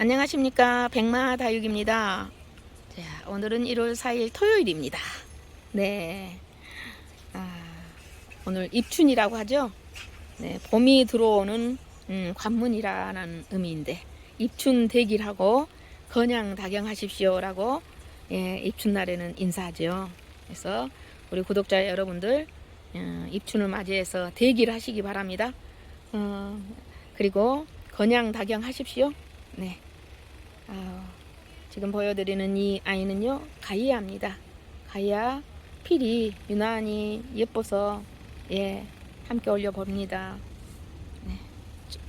안녕하십니까 백마 다육입니다. 자, 오늘은 1월 4일 토요일입니다. 네, 아, 오늘 입춘이라고 하죠. 네, 봄이 들어오는 음, 관문이라는 의미인데 입춘 대길하고 건양 다경하십시오 라고 예, 입춘 날에는 인사하죠. 그래서 우리 구독자 여러분들 어, 입춘을 맞이해서 대길하시기 바랍니다. 어, 그리고 건양 다경하십시오. 네. 아, 지금 보여드리는 이 아이는요 가이아입니다. 가이아 필이 유난히 예뻐서 예 함께 올려봅니다. 네.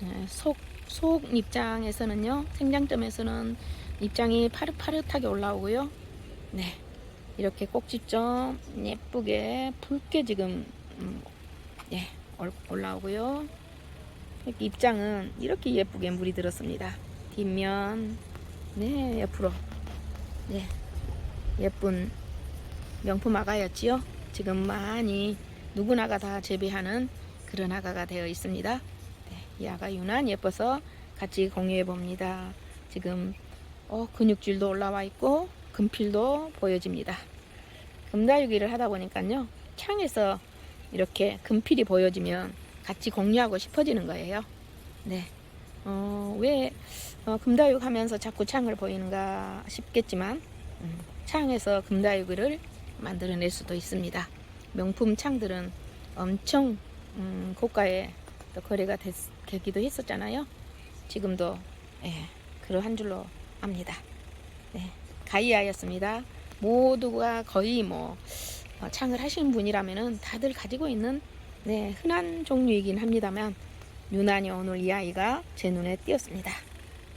예, 속, 속 입장에서는요 생장점에서는 입장이 파릇파릇하게 올라오고요. 네 이렇게 꼭지 좀 예쁘게 붉게 지금 음, 예 올- 올라오고요. 입장은 이렇게 예쁘게 물이 들었습니다. 뒷면 네 옆으로 네 예쁜 명품 아가였지요. 지금 많이 누구나가 다 재배하는 그런 아가가 되어 있습니다. 네, 이 아가 유난 예뻐서 같이 공유해 봅니다. 지금 어, 근육질도 올라와 있고 금필도 보여집니다. 금다육이를 하다 보니까요 창에서 이렇게 금필이 보여지면 같이 공유하고 싶어지는 거예요. 네. 어, 왜 어, 금다육 하면서 자꾸 창을 보이는가 싶겠지만 음, 창에서 금다육을 만들어낼 수도 있습니다. 명품 창들은 엄청 음, 고가에 또 거래가 됐, 되기도 했었잖아요. 지금도 예, 그러한 줄로 압니다. 네, 가이아였습니다. 모두가 거의 뭐 어, 창을 하시는 분이라면은 다들 가지고 있는 네, 흔한 종류이긴 합니다만 유난히 오늘 이 아이가 제 눈에 띄었습니다.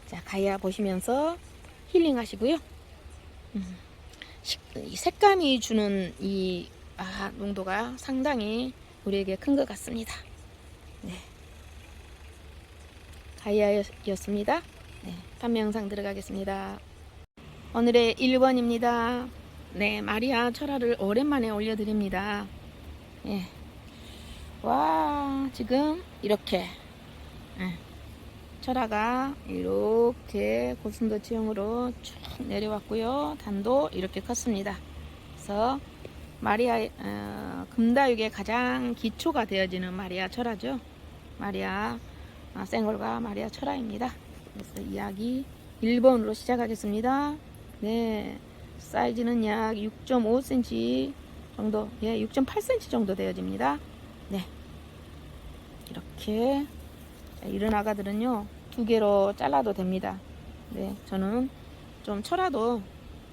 자, 가이아 보시면서 힐링 하시고요. 음, 색감이 주는 이 아, 농도가 상당히 우리에게 큰 것 같습니다. 네. 가이아였습니다. 네, 판매 영상 들어가겠습니다. 오늘의 1번입니다. 네, 마리아 철화를 오랜만에 올려드립니다. 예. 와, 지금 이렇게 예, 철화가 이렇게 고순도 지형으로 쭉 내려왔고요. 단도 이렇게 컸습니다. 그래서 마리아 어, 금다육의 가장 기초가 되어지는 마리아 철화죠. 마리아 아, 생골과 마리아 철화입니다. 그래서 이야기 1번으로 시작하겠습니다. 네, 사이즈는 약 6.5cm 정도, 예, 6.8cm 정도 되어집니다. 네, 이렇게 자, 이런 아가들은요 두 개로 잘라도 됩니다. 네, 저는 좀 철화도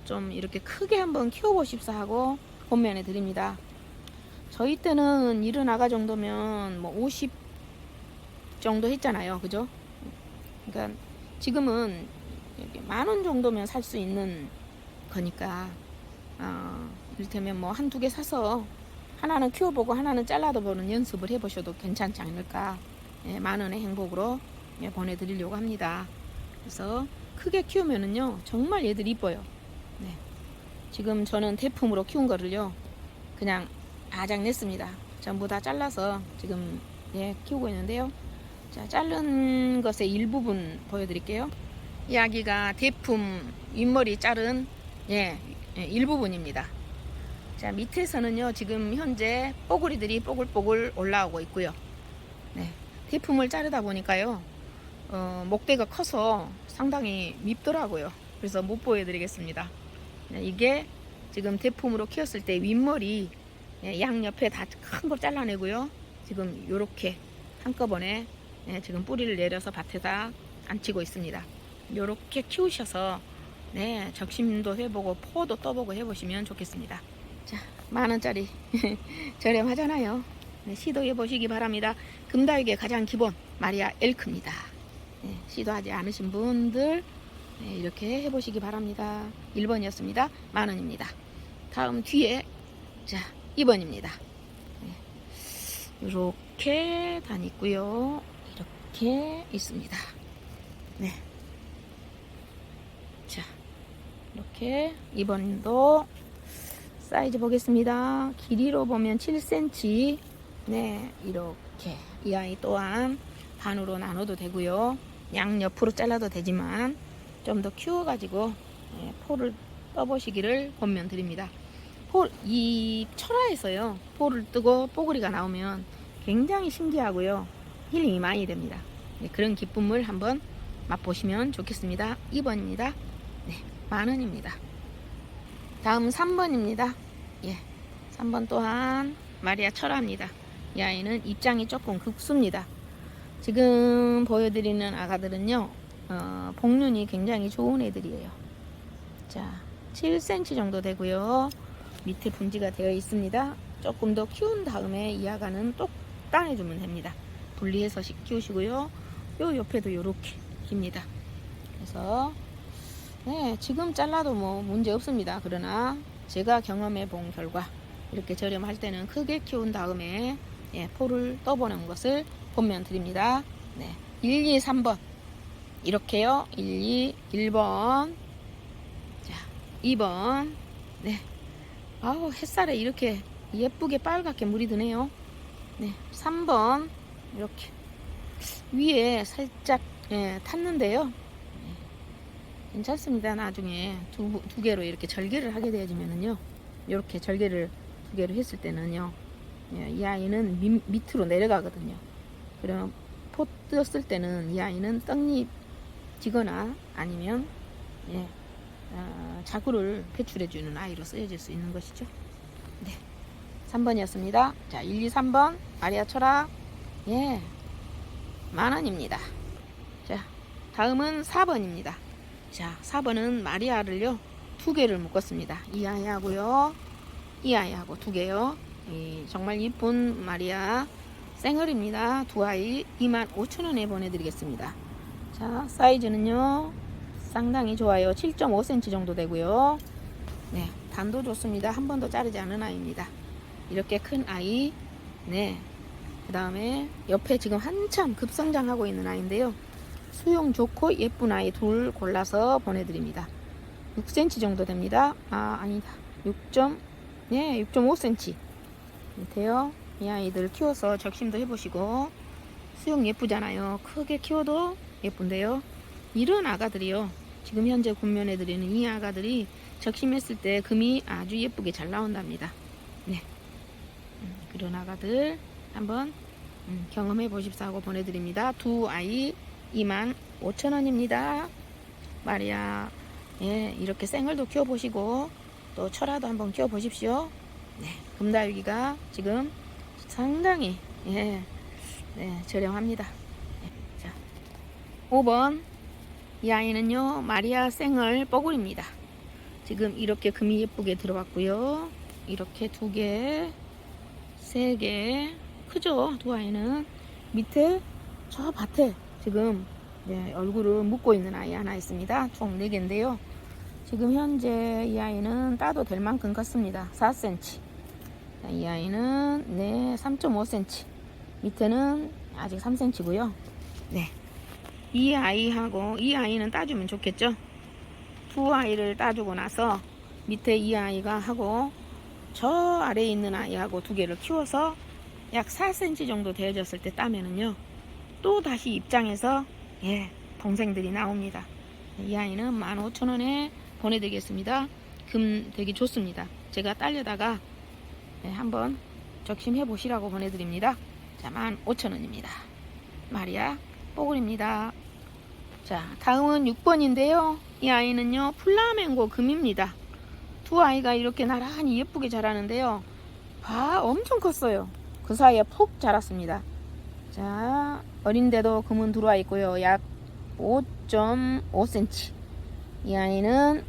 좀 이렇게 크게 한번 키워보십사 하고 본면에 드립니다. 저희 때는 이런 아가 정도면 뭐 50 정도 했잖아요, 그죠? 그러니까 지금은 만원 정도면 살 수 있는 거니까 어, 이를테면 뭐 한 두 개 사서 하나는 키워보고 하나는 잘라도 보는 연습을 해보셔도 괜찮지 않을까 예, 만 원의 행복으로 예, 보내드리려고 합니다. 그래서 크게 키우면은요 정말 얘들 이뻐요. 네. 지금 저는 대품으로 키운 거를요 그냥 아작 냈습니다. 전부 다 잘라서 지금 예, 키우고 있는데요. 자, 자른 것의 일부분 보여드릴게요. 이 아기가 대품 윗머리 자른 예, 예, 일부분입니다. 자, 밑에서는요, 지금 현재 뽀글이들이 뽀글뽀글 올라오고 있고요. 네, 대품을 자르다 보니까요, 어, 목대가 커서 상당히 밉더라고요. 그래서 못 보여드리겠습니다. 네, 이게 지금 대품으로 키웠을 때 윗머리 예, 양옆에 다 큰 걸 잘라내고요. 지금 요렇게 한꺼번에 예, 지금 뿌리를 내려서 밭에다 안치고 있습니다. 요렇게 키우셔서 네, 적심도 해보고 포도 떠보고 해보시면 좋겠습니다. 자, 만 원짜리 저렴하잖아요. 네, 시도해 보시기 바랍니다. 금다육의 가장 기본 마리아 엘크입니다. 네, 시도하지 않으신 분들 네, 이렇게 해보시기 바랍니다. 1번이었습니다. 만 원입니다. 다음 뒤에 자 2번입니다. 네, 이렇게 단 있고요. 이렇게 있습니다. 네. 자, 이렇게 2번도 사이즈 보겠습니다. 길이로 보면 7cm. 네, 이렇게 이 아이 또한 반으로 나눠도 되고요. 양 옆으로 잘라도 되지만 좀 더 키워가지고 예, 포를 떠보시기를 권면 드립니다. 포, 이 철화에서요 포를 뜨고 뽀글이가 나오면 굉장히 신기하고요 힐링이 많이 됩니다. 네, 그런 기쁨을 한번 맛보시면 좋겠습니다. 2번입니다. 네, 만 원입니다. 다음 3번입니다. 예, 3번 또한 마리아 철화입니다. 이 아이는 입장이 조금 극수입니다. 지금 보여드리는 아가들은요, 어, 복륜이 굉장히 좋은 애들이에요. 자, 7cm 정도 되고요. 밑에 분지가 되어 있습니다. 조금 더 키운 다음에 이 아가는 똑 따내주면 됩니다. 분리해서 식 키우시고요. 요 옆에도 이렇게 깁니다. 그래서 네, 지금 잘라도 뭐 문제 없습니다. 그러나 제가 경험해 본 결과 이렇게 저렴할 때는 크게 키운 다음에 예, 포를 떠보는 것을 권면 드립니다. 네, 1, 2, 3번 이렇게요. 1, 2, 1번 자, 2번 네, 아우 햇살에 이렇게 예쁘게 빨갛게 물이 드네요. 네, 3번 이렇게 위에 살짝 예, 탔는데요. 네, 괜찮습니다. 나중에 두, 두 개로 이렇게 절개를 하게 되어지면은요. 이렇게 절개를 두 개로 했을 때는요. 예, 이 아이는 밑, 밑으로 내려가거든요. 그럼 포 떴을 때는 이 아이는 떡잎 지거나 아니면 예, 어, 자구를 배출해주는 아이로 쓰여질 수 있는 것이죠. 네. 3번이었습니다. 자, 1, 2, 3번. 아리아 철학. 예. 만원입니다. 자, 다음은 4번입니다. 자, 4번은 마리아를요, 두 개를 묶었습니다. 이 아이하고요, 이 아이하고 두 개요. 이 정말 이쁜 마리아 생얼입니다. 두 아이 25,000원에 보내드리겠습니다. 자, 사이즈는요, 상당히 좋아요. 7.5cm 정도 되고요. 네, 단도 좋습니다. 한 번도 자르지 않은 아이입니다. 이렇게 큰 아이, 네. 그 다음에 옆에 지금 한참 급성장하고 있는 아이인데요. 수용 좋고 예쁜 아이 둘 골라서 보내드립니다. 6cm 정도 됩니다. 아, 아니다. 6. 네, 6.5cm. 밑에요. 이 아이들 키워서 적심도 해보시고 수용 예쁘잖아요. 크게 키워도 예쁜데요. 이런 아가들이요. 지금 현재 군면해 드리는 이 아가들이 적심했을 때 금이 아주 예쁘게 잘 나온답니다. 네. 음, 그런 아가들 한번 음, 경험해 보십사 하고 보내드립니다. 두 아이 2만 5천 원입니다. 마리아 예, 이렇게 생얼도 키워보시고 또 철화도 한번 키워보십시오. 네, 금달기가 지금 상당히 예, 네, 저렴합니다. 예, 자, 5번 이 아이는요 마리아 생얼 뻐굴입니다. 지금 이렇게 금이 예쁘게 들어왔고요. 이렇게 두 개, 세 개, 크죠? 두 아이는 밑에 저 밭에 지금 네, 얼굴을 묶고 있는 아이 하나 있습니다. 총 4개인데요. 지금 현재 이 아이는 따도 될 만큼 컸습니다. 4cm. 자, 이 아이는 네, 3.5cm. 밑에는 아직 3cm고요. 네. 이 아이하고 이 아이는 따주면 좋겠죠? 두 아이를 따주고 나서 밑에 이 아이가 하고 저 아래에 있는 아이하고 두 개를 키워서 약 4cm 정도 되어졌을 때 따면은요 또 다시 입장해서 예 동생들이 나옵니다 이 아이는 15,000원에 보내드리겠습니다 금 되게 좋습니다 제가 딸려다가 예, 한번 적심해 보시라고 보내드립니다. 자 15,000원입니다. 마리아 뽀글입니다. 자 다음은 6번인데요. 이 아이는요 플라멩고 금입니다. 두 아이가 이렇게 나란히 예쁘게 자라는데요. 봐 엄청 컸어요. 그 사이에 푹 자랐습니다. 자 어린데도 금은 들어와 있고요. 약 5.5cm 이 아이는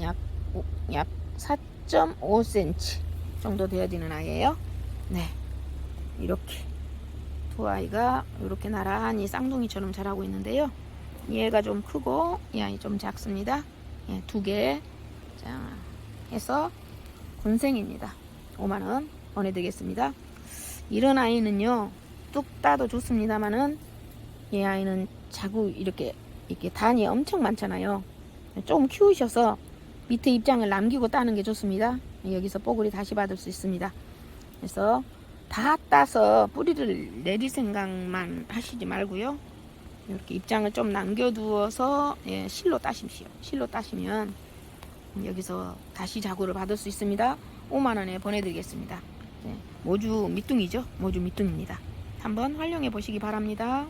약, 오- 약 4.5cm 정도 되어지는 아이예요 네 이렇게 두 아이가 이렇게 나란히 쌍둥이처럼 자라고 있는데요 얘가 좀 크고 이 아이 좀 작습니다 예, 두 개 자, 해서 군생입니다. 5만원 보내드리겠습니다. 이런 아이는요, 뚝 따도 좋습니다만은, 이 아이는 자구 이렇게, 이렇게 단이 엄청 많잖아요. 조금 키우셔서 밑에 입장을 남기고 따는 게 좋습니다. 여기서 뽀글이 다시 받을 수 있습니다. 그래서 다 따서 뿌리를 내릴 생각만 하시지 말고요. 이렇게 입장을 좀 남겨두어서 예, 실로 따십시오. 실로 따시면 여기서 다시 자구를 받을 수 있습니다. 5만 원에 보내드리겠습니다. 네, 모주 밑둥이죠. 모주 밑둥입니다. 한번 활용해 보시기 바랍니다.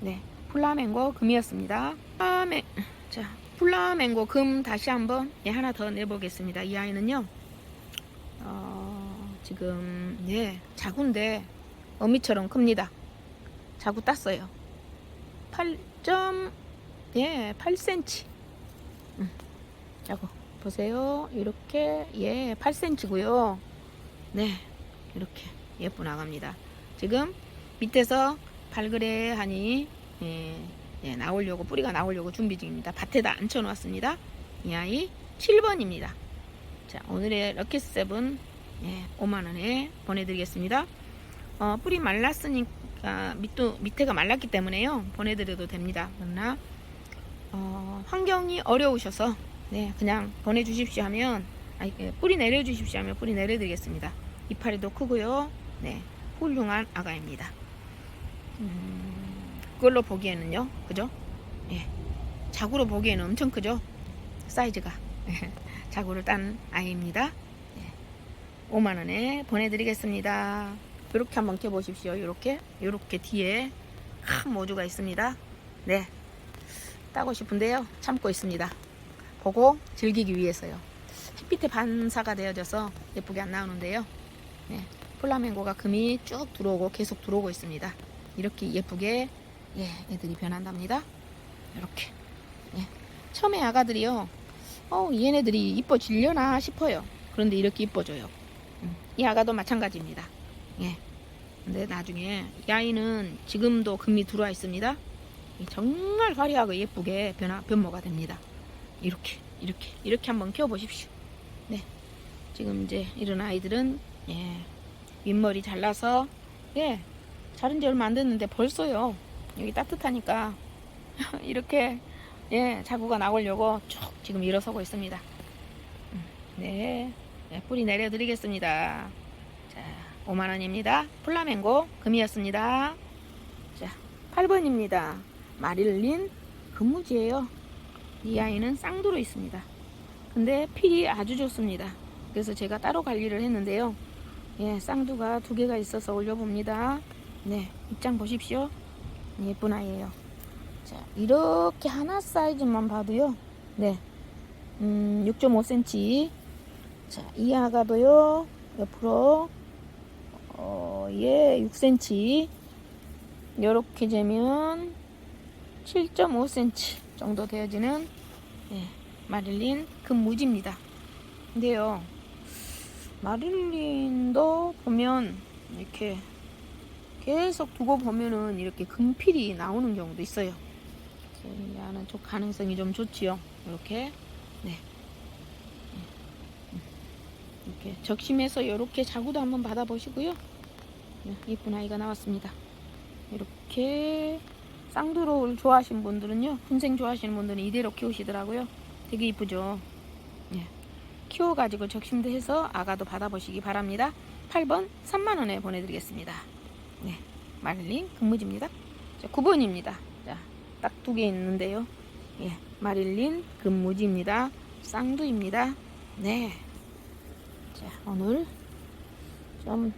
네, 플라멩고 금이었습니다. 플라메, 자, 플라멩고 금 다시 한번 예, 하나 더 내보겠습니다. 이 아이는요, 어, 지금 예, 자구인데 어미처럼 큽니다. 자구 땄어요. 8. 예, 8cm. 음, 자구 보세요. 이렇게 예, 8cm고요. 네, 이렇게 예쁘 나갑니다. 지금 밑에서 발그레 하니 예, 예, 나오려고 뿌리가 나오려고 준비 중입니다. 밭에다 앉혀 놓았습니다. 이 아이 7번입니다. 자, 오늘의 럭키 세븐 예, 5만 원에 보내드리겠습니다. 어, 뿌리 말랐으니까 밑도 밑에가 말랐기 때문에요. 보내드려도 됩니다. 그러나 어, 환경이 어려우셔서 네, 그냥 보내주십시오 하면 아니, 예, 뿌리 내려주십시오 하면 뿌리 내려드리겠습니다. 이파리도 크고요. 네, 훌륭한 아가입니다. 음, 그걸로 보기에는요, 그죠? 예, 자구로 보기에는 엄청 크죠? 사이즈가 자구를 딴 아이입니다. 예, 5만 원에 보내드리겠습니다. 이렇게 한번 켜보십시오. 이렇게, 이렇게 뒤에 큰 모주가 있습니다. 네, 따고 싶은데요, 참고 있습니다. 보고 즐기기 위해서요. 햇빛에 반사가 되어져서 예쁘게 안 나오는데요. 네, 플라멩고가 금이 쭉 들어오고 계속 들어오고 있습니다. 이렇게 예쁘게 예, 애들이 변한답니다. 이렇게 예. 처음에 아가들이요. 어, 얘네들이 이뻐지려나 싶어요. 그런데 이렇게 이뻐져요. 음, 이 아가도 마찬가지입니다. 예. 근데 나중에 이 아이는 지금도 금이 들어와 있습니다. 정말 화려하고 예쁘게 변화, 변모가 됩니다. 이렇게, 이렇게, 이렇게 한번 키워보십시오. 네. 지금 이제 이런 아이들은, 예, 윗머리 잘라서, 예, 자른 지 얼마 안 됐는데 벌써요. 여기 따뜻하니까, 이렇게, 예, 자구가 나오려고 쭉 지금 일어서고 있습니다. 음, 네. 네, 뿌리 내려드리겠습니다. 자, 5만원입니다. 플라멩고 금이었습니다. 자, 8번입니다. 마릴린 금무지예요. 이 아이는 쌍두로 있습니다. 근데 필이 아주 좋습니다. 그래서 제가 따로 관리를 했는데요. 예, 쌍두가 두 개가 있어서 올려봅니다. 네, 입장 보십시오. 예쁜 아이예요. 자, 이렇게 하나 사이즈만 봐도요. 네, 음, 6.5cm. 자, 이 아가도요. 옆으로 어, 예, 6cm. 이렇게 재면 7.5cm 정도 되어지는 예, 마릴린 금무지입니다. 근데요, 마릴린도 보면 이렇게 계속 두고 보면은 이렇게 금필이 나오는 경우도 있어요. 하는 쪽 가능성이 좀 좋지요. 이렇게 네. 이렇게 적심해서 이렇게 자구도 한번 받아보시고요. 네, 예쁜 아이가 나왔습니다. 이렇게 쌍두로를 좋아하시는 분들은요, 훈생 좋아하시는 분들은 이대로 키우시더라고요. 되게 이쁘죠. 예. 키워가지고 적심도 해서 아가도 받아보시기 바랍니다. 8번 3만원에 보내드리겠습니다. 네. 마릴린 금무지입니다. 자, 9번입니다. 자, 딱두 개 있는데요. 예. 마릴린 금무지입니다. 쌍두입니다. 네. 자, 오늘 좀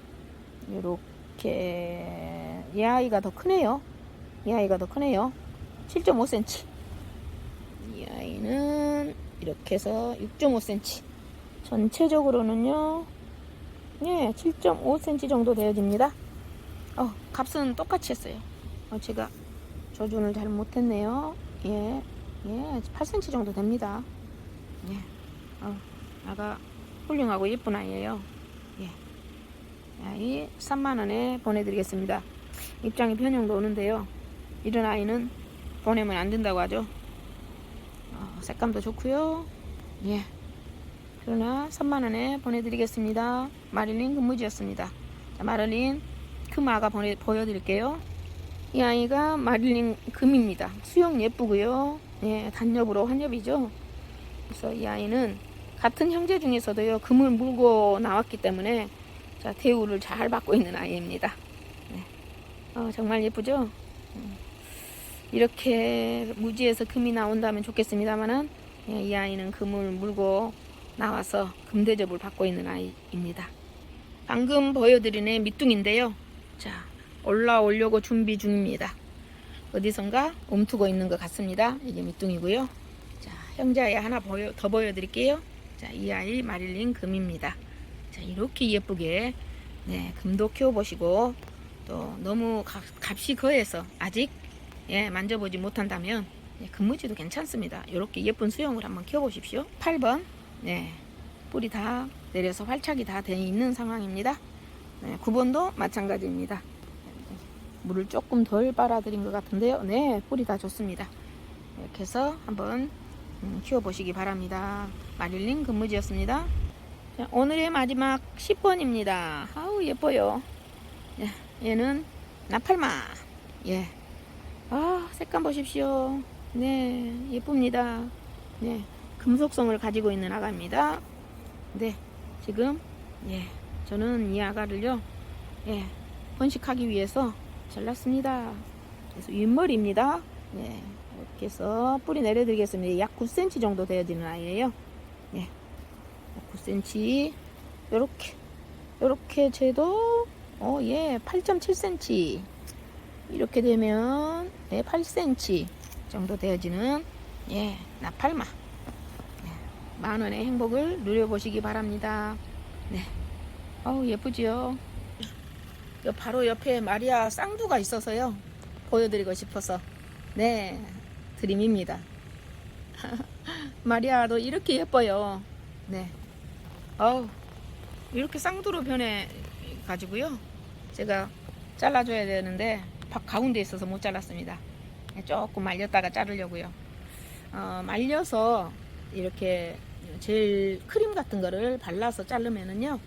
이렇게 이 아이가 더 크네요. 이 아이가 더 크네요. 7.5cm. 이 아이는 이렇게 해서 6.5cm. 전체적으로는요. 예, 7.5cm 정도 되어집니다. 어, 값은 똑같이 했어요. 어, 제가 조준을 잘 못했네요. 예, 예, 8cm 정도 됩니다. 예, 어, 아가 훌륭하고 예쁜 아이예요. 예. 아이 3만 원에 보내드리겠습니다. 입장이 변형도 오는데요. 이런 아이는 보내면 안 된다고 하죠. 어, 색감도 좋고요. 예. 그러나 3만원에 보내드리겠습니다. 마릴린 근무지였습니다. 자, 마릴린 금아가 보내, 보여드릴게요. 이 아이가 마릴린 금입니다. 수영 예쁘고요. 예, 단엽으로 환엽이죠. 그래서 이 아이는 같은 형제 중에서도요 금을 물고 나왔기 때문에 자, 대우를 잘 받고 있는 아이입니다. 네. 어, 정말 예쁘죠? 음. 이렇게 무지에서 금이 나온다면 좋겠습니다만은 예, 이 아이는 금을 물고 나와서 금대접을 받고 있는 아이입니다. 방금 보여드린 밑둥인데요. 자, 올라오려고 준비 중입니다. 어디선가 움트고 있는 것 같습니다. 이게 밑둥이고요. 자, 형제 아이 하나 보여, 더 보여드릴게요. 자, 이 아이 마릴린 금입니다. 자, 이렇게 예쁘게 네, 금도 키워보시고 또 너무 값, 값이 거해서 아직 예, 만져보지 못한다면 예, 금무지도 괜찮습니다. 이렇게 예쁜 수영을 한번 키워보십시오. 8번 네, 뿌리 다 내려서 활착이 다 되어 있는 상황입니다. 네, 9번도 마찬가지입니다. 물을 조금 덜 빨아들인 것 같은데요. 네, 뿌리 다 좋습니다. 이렇게 해서 한번 음, 키워보시기 바랍니다. 마릴린 금무지였습니다. 자, 오늘의 마지막 10번입니다. 아우 예뻐요. 예, 얘는 나팔마. 예. 아 색감 보십시오. 네 예쁩니다. 네 금속성을 가지고 있는 아가입니다. 네 지금 예 저는 이 아가를요 예 번식하기 위해서 잘랐습니다. 그래서 윗머리입니다. 네 이렇게 해서 뿌리 내려드리겠습니다. 약 9cm 정도 되어지는 아이예요. 네. 9cm 요렇게 요렇게 재도 어 예 8.7cm 이렇게 되면 네, 8cm 정도 되어지는 예 나팔마 네, 만 원의 행복을 누려보시기 바랍니다 네 어우 예쁘지요 요 바로 옆에 마리아 쌍두가 있어서요. 보여드리고 싶어서. 네 드림입니다. 마리아도 이렇게 예뻐요. 네. 어우 이렇게 쌍두로 변해 가지고요. 제가 잘라줘야 되는데 박 가운데 있어서 못 잘랐습니다. 조금 말렸다가 자르려고요. 어, 말려서 이렇게 제일 크림 같은 거를 발라서 자르면은요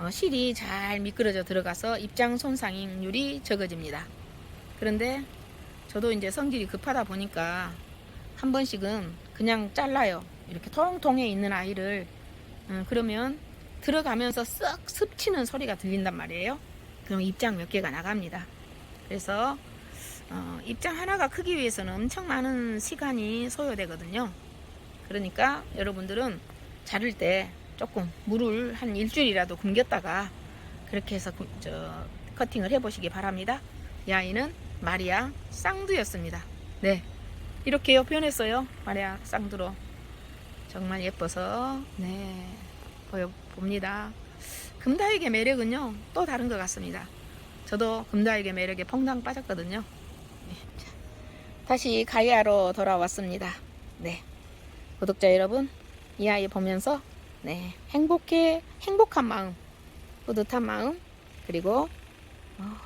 어, 실이 잘 미끄러져 들어가서 입장 손상률이 적어집니다 그런데 저도 이제 성질이 급하다 보니까 한 번씩은 그냥 잘라요 이렇게 통통해 있는 아이를 음, 그러면 들어가면서 쓱 습치는 소리가 들린단 말이에요. 그럼 입장 몇 개가 나갑니다. 그래서 어, 입장 하나가 크기 위해서는 엄청 많은 시간이 소요되거든요. 그러니까 여러분들은 자를 때 조금 물을 한 일주일이라도 굶겼다가 그렇게 해서 구- 저, 커팅을 해보시기 바랍니다. 이 아이는 마리아 쌍두였습니다. 네, 이렇게요 변했어요. 마리아 쌍두로 정말 예뻐서 네 보여봅니다. 금다육의 매력은요 또 다른 것 같습니다. 저도 금다육의 매력에 퐁당 빠졌거든요. 네, 자, 다시 가이아로 돌아왔습니다. 네, 구독자 여러분 이 아이 보면서 네 행복해 행복한 마음, 뿌듯한 마음 그리고 어,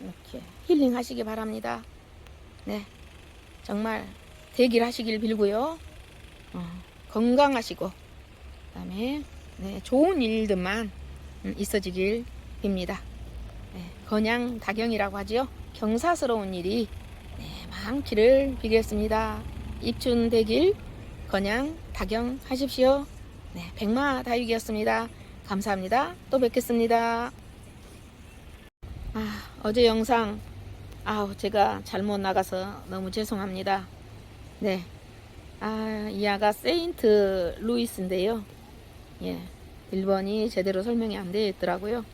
이렇게 힐링하시기 바랍니다. 네, 정말 대길 하시길 빌고요. 어, 건강하시고 그다음에 네, 좋은 일들만 음, 있어지길 빕니다. 네, 건양 다경이라고 하지요. 경사스러운 일이 네, 많기를 비겠습니다. 입춘 대길 건양 다경 하십시오. 네, 백마 다육이었습니다. 감사합니다. 또 뵙겠습니다. 아, 어제 영상 아우 제가 잘못 나가서 너무 죄송합니다. 네. 아, 이 아가 세인트 루이스인데요. 예. 1번이 제대로 설명이 안 되어 있더라고요.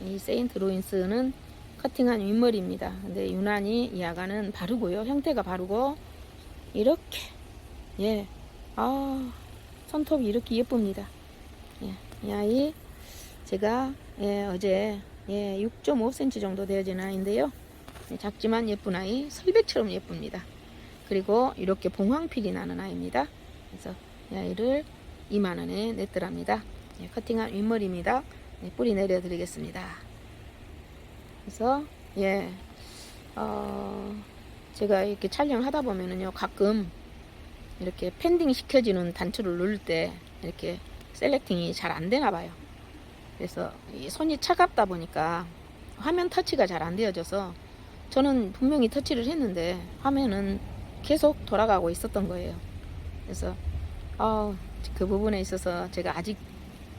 이 세인트 루이스는 커팅한 윗머리입니다. 근데 유난히 이 아가는 바르고요. 형태가 바르고 이렇게 예. 아, 손톱이 이렇게 예쁩니다. 예. 이 아이 제가 예, 어제 예, 6.5cm 정도 되어진 아이인데요. 예, 작지만 예쁜 아이, 설백처럼 예쁩니다. 그리고 이렇게 봉황필이 나는 아이입니다. 그래서 이 아이를 2만원에 냈더랍니다. 예, 커팅한 윗머리입니다. 네, 뿌리 내려드리겠습니다. 그래서 예, 어, 제가 이렇게 촬영하다 보면은요 가끔 이렇게 팬딩 시켜지는 단추를 누를 때 이렇게 셀렉팅이 잘 안 되나 봐요. 그래서 이 손이 차갑다 보니까 화면 터치가 잘 안 되어져서 저는 분명히 터치를 했는데 화면은 계속 돌아가고 있었던 거예요. 그래서 어, 그 부분에 있어서 제가 아직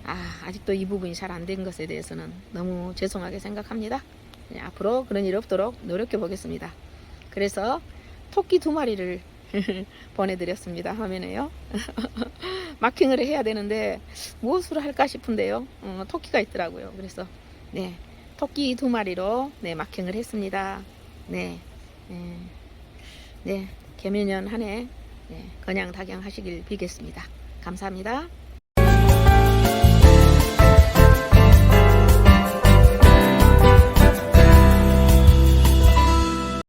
아, 아직도 이 부분이 잘 안 된 것에 대해서는 너무 죄송하게 생각합니다. 네, 앞으로 그런 일 없도록 노력해 보겠습니다. 그래서 토끼 두 마리를 보내드렸습니다. 화면에요. 마킹을 해야 되는데 무엇으로 할까 싶은데요. 어, 토끼가 있더라고요. 그래서 네 토끼 두 마리로 네 마킹을 했습니다. 네, 네, 네 개면년 한해 네, 건양 다경 하시길 빌겠습니다. 감사합니다.